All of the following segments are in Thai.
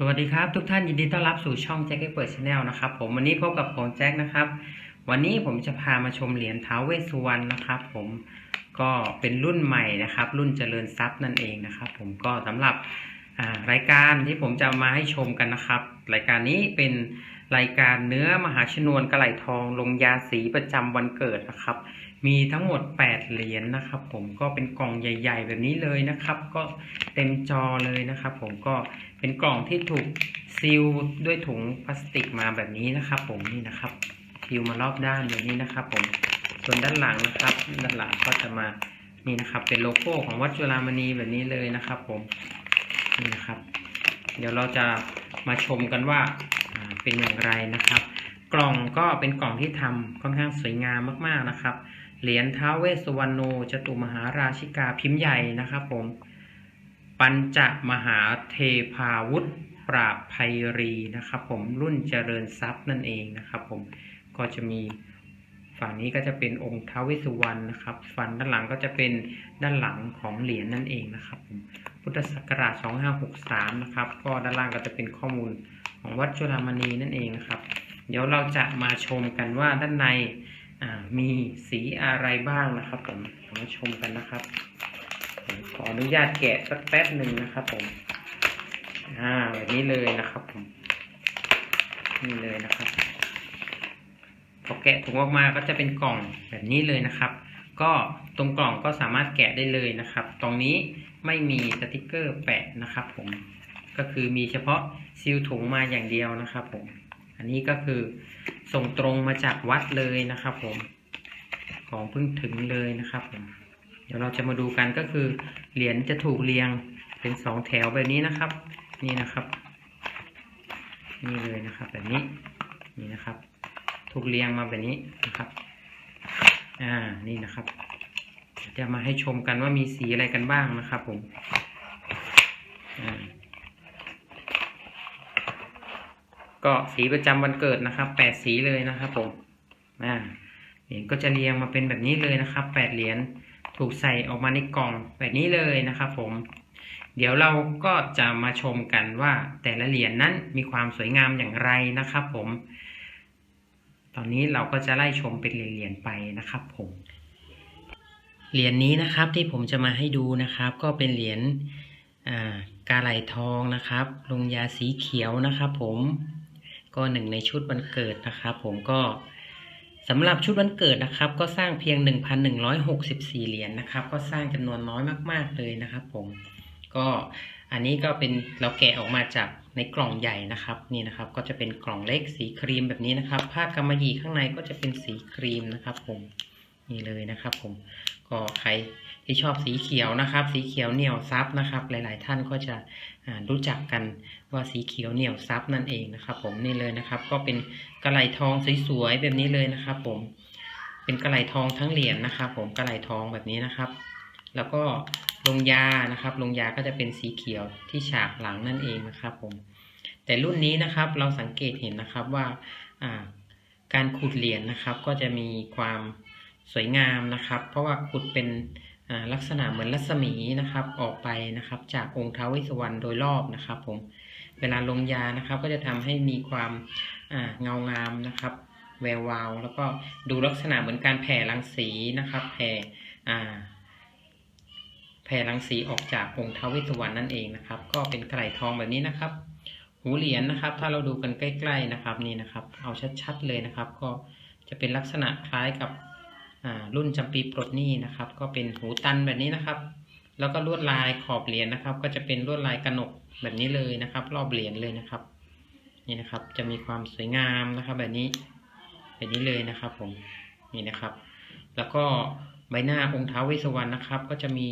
สวัสดีครับทุกท่านยินดีต้อนรับสู่ช่องแจ็คเก็ตเปิดชาแนลนะครับผมวันนี้พบกับผมแจ็คนะครับ วันนี้ผมจะพามาชมเหรียญท้าวเวสสุวรรณนะครับผมก็เป็นรุ่นใหม่นะครับ รุ่นเจริญทรัพย์นั่นเองนะครับผมก็สำหรับรายการที่ผมจะมาให้ชมกันนะครับ รายการนี้เป็น รายการเนื้อมหาชนวนกระไหลทองลงยาสีประจำวันเกิดนะครับ มีทั้งหมด 8 เหรียญนะครับ ผมก็เป็นกล่องใหญ่ ๆ แบบนี้เลยนะครับ ก็เต็มจอเลยนะครับ ผมก็เป็นกล่องที่ถูกซีลด้วยถุงพลาสติกมาแบบนี้นะครับ ผมนี่นะครับซีลมารอบด้านแบบนี้นะครับ ผมส่วนด้านหลังนะครับ ด้านหลังก็จะมานี่นะครับ เป็นโลโก้ของวัดจุฬามณีแบบนี้เลยนะครับ ผมนี่นะครับ เดี๋ยวเราจะมาชมกันว่า เป็นอย่างไรนะครับ กล่องก็เป็นกล่องที่ทำค่อนข้างสวยงามมากๆนะครับ เหรียญท้าวเวสสุวรรณโนจตุมหาราชิกาพิมพ์ใหญ่นะครับผม ปัญจมหาเทพาวุธปราบภัยรีนะครับผมรุ่นเจริญทรัพย์นั่นเองนะครับผมก็จะมีฝั่งนี้ก็จะเป็นองค์ท้าวเวสสุวรรณนะครับฝั่งด้านหลังก็จะเป็นด้านหลังของเหรียญนั่นเองนะครับผมพุทธศักราช 2563 นะครับ ก็ด้านล่างก็จะเป็นข้อมูล ของวัดจุฬามณีนั่นเองนะครับ เดี๋ยวเราจะมาชมกันว่าด้านในมีสีอะไรบ้างนะครับผมมาชมกันนะครับขออนุญาตแกะสักแป๊บหนึ่งนะครับผมอ่าแบบนี้เลยนะครับผมนี่เลยนะครับพอแกะถุงออกมาก็จะเป็นกล่องแบบนี้เลยนะครับ ก็ตรงกล่องก็สามารถแกะได้เลยนะครับ ตรงนี้ไม่มีสติกเกอร์แปะนะครับผม ก็คือมีเฉพาะซีลถุงมาอย่างเดียวนะครับผม อันนี้ก็คือส่งตรงมาจากวัดเลยนะครับผม ของเพิ่งถึงเลยนะครับผม เดี๋ยวเราจะมาดูกันก็คือเหรียญจะถูกเรียงเป็นสองแถวแบบนี้นะครับ นี่นะครับ นี่เลยนะครับแบบนี้ นี่นะครับ ถูกเรียงมาแบบนี้นะครับ อ่า นี่นะครับ จะมาให้ชมกันว่ามีสีอะไรกันบ้างนะครับผม อ่า ก็สีประจำวันเกิดนะครับแปดสีเลยนะครับผมอ่าเหรียญก็จะเรียงมาเป็นแบบนี้เลยนะครับแปดเหรียญถูกใส่ออกมาในกล่องแบบนี้เลยนะครับผม เดี๋ยวเราก็จะมาชมกันว่าแต่ละเหรียญนั้นมีความสวยงามอย่างไรนะครับผม ตอนนี้เราก็จะไล่ชมเป็นเหรียญๆไปนะครับผมเหรียญนี้นะครับที่ผมจะมาให้ดูนะครับ ก็เป็นเหรียญกาไหลทองนะครับ ลงยาสีเขียวนะครับผม ก็หนึ่งในชุดวันเกิดนะครับผมก็สำหรับชุดวันเกิดนะครับ ก็สร้างเพียง 1,164 เหรียญนะครับ ก็สร้างจำนวนน้อยมาก ๆ เลยนะครับ ผมก็อันนี้ก็เป็นเราแกะออกมาจากในกล่องใหญ่นะครับนี่นะครับ ก็จะเป็นกล่องเล็กสีครีมแบบนี้นะครับ ผ้ากำมะหยี่ข้างในก็จะเป็นสีครีมนะครับ ผม นี่เลยนะครับ ผมก็ใครที่ชอบสีเขียวนะครับ สีเขียวเหนียวซับนะครับ หลาย ๆ ท่านก็จะรู้จักกันว่าสีเขียวเหนียวซับนั่นเองนะครับ ผมนี่เลยนะครับ ก็เป็นกระไหลทองสวยๆแบบนี้เลยนะครับ ผมเป็นกระไหลทองทั้งเหรียญนะครับ ผมกระไหลทองแบบนี้นะครับ แล้วก็ลงยานะครับ ลงยาก็จะเป็นสีเขียวที่ฉากหลังนั่นเองนะครับ ผม แต่รุ่นนี้นะครับเราสังเกตเห็นนะครับว่าการขุดเหรียญนะครับ ก็จะมีความ สวยงามนะครับ เพราะว่าขุดเป็นลักษณะเหมือนรัศมีนะครับออกไปนะครับ จากองค์ท้าวเวสสุวรรณโดยรอบนะครับผมเวลาลงยานะครับ ก็จะทำให้มีความเงางามนะครับ แวววาวแล้วก็ดูลักษณะเหมือนการแผ่รังสีนะครับ แผ่แผ่รังสีออกจากองค์ท้าวเวสสุวรรณนั่นเองนะครับ ก็เป็นไกลทองแบบนี้นะครับ หูเหรียญนะครับ ถ้าเราดูกันใกล้ ๆนะครับนี่นะครับ เอาชัดๆเลยนะครับ ก็จะเป็นลักษณะคล้ายกับ รุ่นจำปีปลดหนี้นะครับ ก็เป็นหูตันแบบนี้นะครับ แล้วก็ลวดลายขอบเหรียญนะครับ ก็จะเป็นลวดลายกระหนกแบบนี้เลยนะครับ รอบเหรียญเลยนะครับ นี่นะครับ จะมีความสวยงามนะครับ แบบนี้แบบนี้เลยนะครับ ผมนี่นะครับ แล้วก็ใบหน้าองค์ท้าวเวสสุวรรณนะครับ ก็จะมี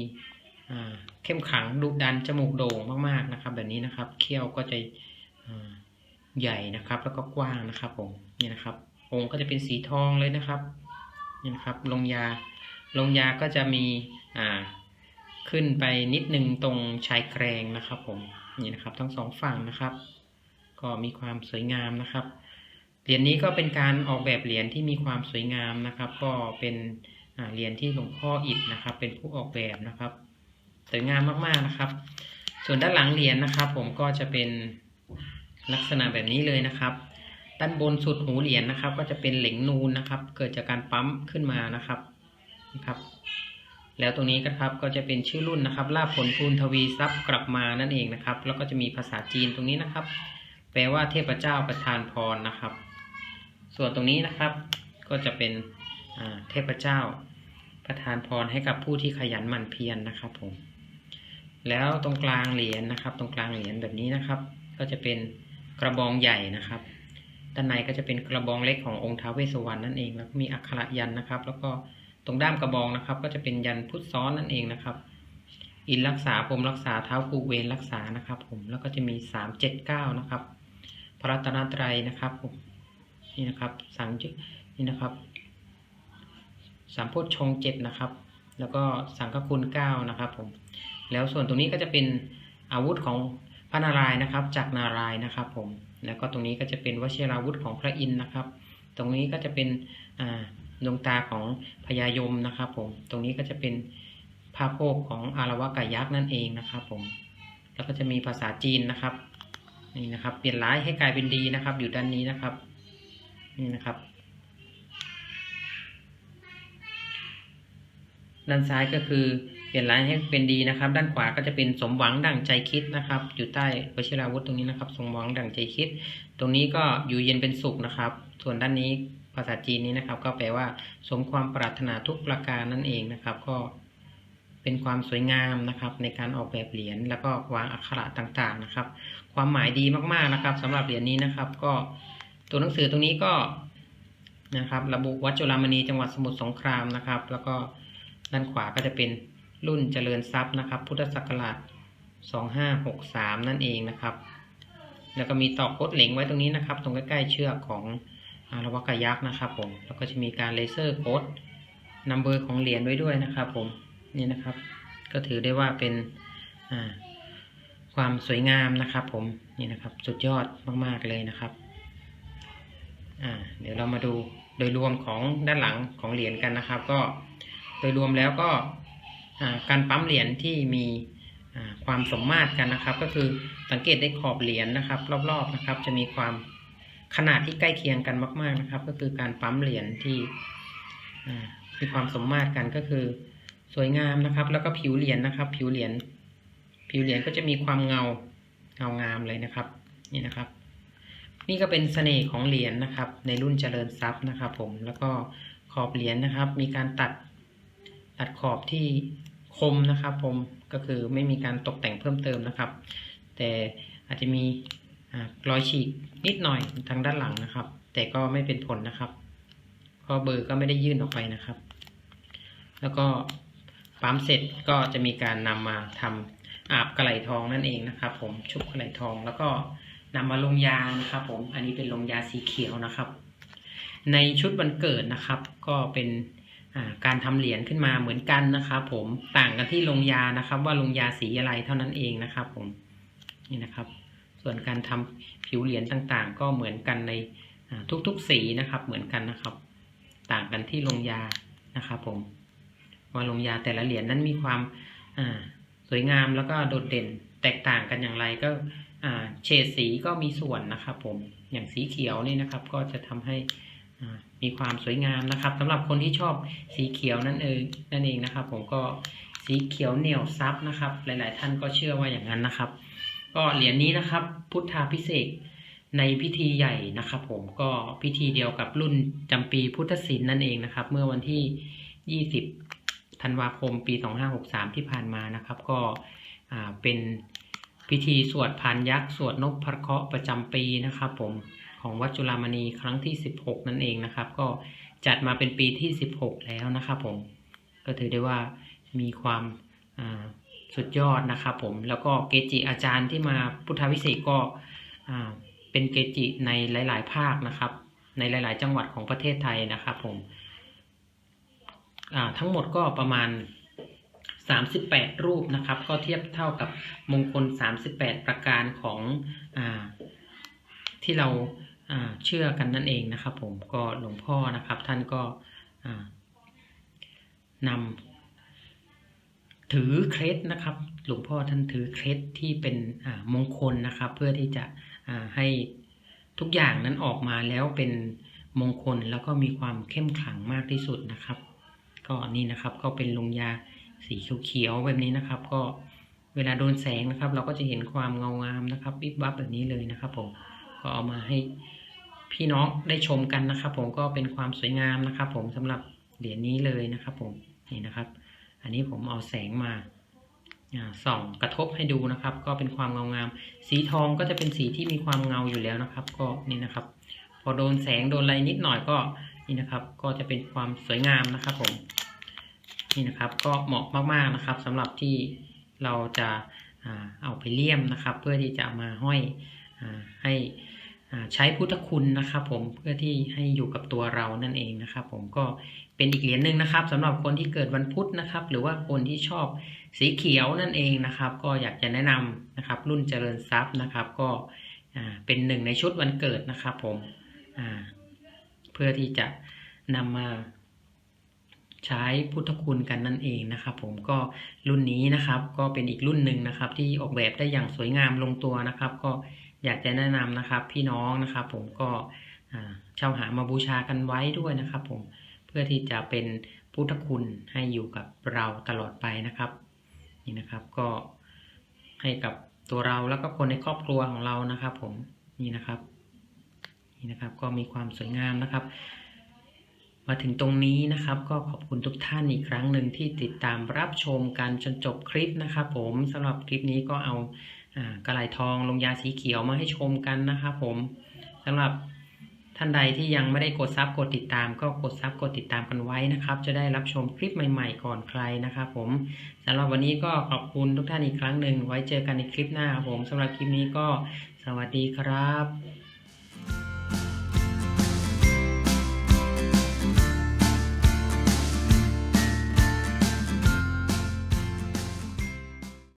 เข้มขังดุดันจมูกโด่งมากๆนะครับ แบบนี้นะครับเขี้ยวก็จะใหญ่นะครับ แล้วก็กว้างนะครับ ผมนี่นะครับ องค์ก็จะเป็นสีทองเลยนะครับ นี่นะครับลงยาลงยาก็จะมีอ่าขึ้นไปนิดนึงตรงชายแกรงนะครับผมนี่นะครับทั้งสองฝั่งนะครับ ก็มีความสวยงามนะครับเหรียญนี้ก็เป็นการออกแบบเหรียญที่มีความสวยงามนะครับ ก็เป็นเหรียญที่หลวงพ่ออิฐนะครับ เป็นผู้ออกแบบนะครับ สวยงามมากๆนะครับ ส่วนด้านหลังเหรียญนะครับ ผมก็จะเป็นลักษณะแบบนี้เลยนะครับ ด้านบนสุดหูเหรียญนะครับ ก็จะเป็นเหล็งนูนนะครับ เกิดจากการปั๊มขึ้นมานะครับนะครับ แล้วตรงนี้ก็ครับก็จะเป็นชื่อรุ่นนะครับลาภผลทูลทวีทรัพย์กลับมานั่นเองนะครับ แล้วก็จะมีภาษาจีนตรงนี้นะครับ แปลว่าเทพเจ้าประทานพรนะครับ ส่วนตรงนี้นะครับ ก็จะเป็นเทพเจ้าประทานพรให้กับผู้ที่ขยันหมั่นเพียรนะครับผมแล้วตรงกลางเหรียญนะครับ ตรงกลางเหรียญแบบนี้นะครับ ก็จะเป็นกระบองใหญ่นะครับ ด้านในก็จะเป็นกระบองเล็กขององค์ท้าวเวสสวรรณนั่นเองแล้วมีอักขระยันนะครับ แล้วก็ตรงด้ามกระบองนะครับ ก็จะเป็นยันพุทธซ้อนนั่นเองนะครับ อินรักษาพรหมรักษาเท้ากูเวนรักษานะครับ ผมแล้วก็จะมีสามเจ็ดเก้านะครับ พระรัตนตรัยนะครับผมนี่นะครับสังจุนี่นะครับสามพชฌงค์เจ็ดนะครับ แล้วก็สังฆคุณเก้านะครับ ผม แล้วส่วนตรงนี้ก็จะเป็นอาวุธของพระนารายณ์นะครับ จากนารายณ์นะครับ ผม แล้วก็ตรงนี้ก็จะเป็นวชิราวุธของพระอินทร์นะครับ ตรงนี้ก็จะเป็นดวงตาของพญายมนะครับผม ตรงนี้ก็จะเป็นภาพโพกของอารวากายักษ์นั่นเองนะครับผม แล้วก็จะมีภาษาจีนนะครับ นี่นะครับ เปลี่ยนร้ายให้กลายเป็นดีนะครับ อยู่ด้านนี้นะครับ นี่นะครับ ด้านซ้ายก็คือ ลี่ยนร้ายให้เป็นดีนะครับ ด้านขวาก็จะเป็นสมหวังดั่งใจคิดนะครับ อยู่ใต้วชิราวุธตรงนี้นะครับ สมหวังดั่งใจคิด ตรงนี้ก็อยู่เย็นเป็นสุขนะครับ ส่วนด้านนี้ภาษาจีนนี้นะครับ ก็แปลว่าสมความปรารถนาทุกประการนั่นเองนะครับ ก็เป็นความสวยงามนะครับ ในการออกแบบเหรียญแล้วก็วางอักขระต่างๆนะครับ ความหมายดีมากๆนะครับสำหรับเหรียญนี้นะครับ ก็ตัวหนังสือตรงนี้ก็นะครับ ระบุวัดจุฬามณีจังหวัดสมุทรสงครามนะครับ แล้วก็ด้านขวาก็จะเป็น รุ่นเจริญทรัพย์นะครับ พุทธศักราช 2563 นั่นเองนะครับ แล้วก็มีตอกโคดเหล็งไว้ตรงนี้นะครับ ตรงใกล้ๆเชือกของอารวกยักษ์นะครับผม แล้วก็จะมีการเลเซอร์โคดนัมเบอร์ของเหรียญไว้ด้วยนะครับผม นี่นะครับ ก็ถือได้ว่าเป็นความสวยงามนะครับผม นี่นะครับ สุดยอดมากๆเลยนะครับ เดี๋ยวเรามาดูโดยรวมของด้านหลังของเหรียญกันนะครับ ก็โดยรวมแล้วก็ การปั๊มเหรียญที่มีความสมมาตรกันนะครับ ก็คือสังเกตได้ขอบเหรียญนะครับ รอบๆนะครับ จะมีความขนาดที่ใกล้เคียงกันมาก ๆนะครับ ก็คือการปั๊มเหรียญที่มีความสมมาตรกันก็คือ สวยงามนะครับ แล้วก็ผิวเหรียญนะครับ ผิวเหรียญผิวเหรียญก็จะมีความเงาเงางามเลยนะครับ นี่นะครับ นี่ก็เป็นเสน่ห์ของเหรียญนะครับ ในรุ่นเจริญทรัพย์นะครับ ผมแล้วก็ขอบเหรียญนะครับ มีการตัด ตัดขอบที่คมนะครับ ผมก็คือไม่มีการตกแต่งเพิ่มเติมนะครับ แต่อาจจะมีรอยฉีกนิดหน่อยทางด้านหลังนะครับ แต่ก็ไม่เป็นผลนะครับเพราะเบอร์ก็ไม่ได้ยื่นออกไปนะครับ แล้วก็ปั๊มเสร็จก็จะมีการนำมาทำอาบกระไหลทองนั่นเองนะครับ ผมชุบกระไหลทองแล้วก็นำมาลงยานะครับ ผมอันนี้เป็นลงยาสีเขียวนะครับ ในชุดวันเกิดนะครับ ก็เป็น การทำเหรียญขึ้นมาเหมือนกันนะครับ ผมต่างกันที่ลงยานะครับ ว่าลงยาสีอะไรเท่านั้นเองนะครับ ผมนี่นะครับ ส่วนการทำผิวเหรียญต่างๆ ก็เหมือนกันในอ่าทุกๆสีนะครับ เหมือนกันนะครับ ต่างกันที่ลงยานะครับ ผมว่าลงยาแต่ละเหรียญนั้นมีความอ่าสวยงามแล้วก็โดดเด่นแตกต่างกันอย่างไรก็อ่าเฉดสีก็มีส่วนนะครับ ผมอย่างสีเขียวนี่นะครับ ก็จะทำให้อ่า มีความสวยงามนะครับสำหรับคนที่ชอบสีเขียวนั่นเองนั่นเองนะครับ ผมก็สีเขียวเหนียวซับนะครับ หลาย ๆ ท่านก็เชื่อว่าอย่างนั้นนะครับ ก็เหรียญนี้นะครับ พุทธาพิเศษในพิธีใหญ่นะครับ ผมก็พิธีเดียวกับรุ่นจำปีพุทธศิลป์นั่นเองนะครับ เมื่อวันที่ 20 ธันวาคม ปี 2563 ที่ผ่านมานะครับ ก็เป็นพิธีสวดพานยักษ์ สวดนพพระเคราะห์ประจำปีนะครับ ผม ของวัดจุฬามณีครั้งที่ 16 นั่นเองนะครับ ก็จัดมาเป็นปีที่ 16 แล้วนะครับผมก็ถือได้ว่ามีความสุดยอดนะครับผมแล้วก็เกจิอาจารย์ที่มาพุทธวิเศษก็เป็นเกจิในหลาย ๆ ภาคนะครับ ในหลาย ๆ จังหวัดของประเทศไทยนะครับผมทั้งหมดก็ประมาณ 38 รูปนะครับ ก็เทียบเท่ากับมงคล 38 ประการของอที่เรา เชื่อกันนั่นเองนะครับ ผมก็หลวงพ่อนะครับ ท่านก็อ่านำถือเคล็ดนะครับ หลวงพ่อท่านถือเคล็ดที่เป็นมงคลนะครับ เพื่อที่จะให้ทุกอย่างนั้นออกมาแล้วเป็นมงคลแล้วก็มีความเข้มขลังมากที่สุดนะครับ ก็นี่นะครับก็เป็นลงยาสีเขียวๆแบบนี้นะครับ ก็เวลาโดนแสงนะครับ เราก็จะเห็นความเงางามนะครับวิบวับแบบนี้เลยนะครับผมก็เอามาให้ พี่น้องได้ชมกันนะครับ ผมก็เป็นความสวยงามนะครับ ผมสำหรับเหรียญนี้เลยนะครับ ผมนี่นะครับ อันนี้ผมเอาแสงมาส่องกระทบให้ดูนะครับ ก็เป็นความเงางาม สีทองก็จะเป็นสีที่มีความเงาอยู่แล้วนะครับ ก็นี่นะครับ พอโดนแสงโดนอะไรนิดหน่อยก็นี่นะครับ ก็จะเป็นความสวยงามนะครับ ผมนี่นะครับ ก็เหมาะมากๆนะครับสำหรับที่เราจะเอาไปเลี่ยมนะครับ เพื่อที่จะมาห้อยให้ ใช้พุทธคุณนะครับผมเพื่อที่ให้อยู่กับตัวเรานั่นเองนะครับผมก็เป็นอีกเหรียญหนึ่งนะครับสำหรับคนที่เกิดวันพุธนะครับ หรือว่าคนที่ชอบสีเขียวนั่นเองนะครับ ก็อยากจะแนะนำนะครับ รุ่นเจริญทรัพย์นะครับ ก็เป็นหนึ่งในชุดวันเกิดนะครับ ผมเพื่อที่จะนำมาใช้พุทธคุณกันนั่นเองนะครับ ผมก็รุ่นนี้นะครับ ก็เป็นอีกรุ่นหนึ่งนะครับ ที่ออกแบบได้อย่างสวยงามลงตัวนะครับ ก็ อยากจะแนะนำนะครับพี่น้องนะครับผมก็อ่าเช่าหามาบูชากันไว้ด้วยนะครับผมเพื่อที่จะเป็นพุทธคุณให้อยู่กับเราตลอดไปนะครับนี่นะครับก็ให้กับตัวเราแล้วก็คนในครอบครัวของเรานะครับ ผมนี่นะครับนี่นะครับก็มีความสวยงามนะครับ มาถึงตรงนี้นะครับ ก็ขอบคุณทุกท่านอีกครั้งหนึ่งที่ติดตามรับชมกันจนจบคลิปนะครับ ผมสำหรับคลิปนี้ก็เอา กระไหลทองลงยาสีเขียวมาให้ชมกันนะครับผมสำหรับท่านใดที่ยังไม่ได้กดซับกดติดตาม ก็กดซับกดติดตามกันไว้นะครับ จะได้รับชมคลิปใหม่ๆก่อนใครนะครับผมสำหรับวันนี้ก็ขอบคุณทุกท่านอีกครั้งหนึ่งไว้เจอกันในคลิปหน้าครับผมสำหรับคลิปนี้ก็สวัสดีครับ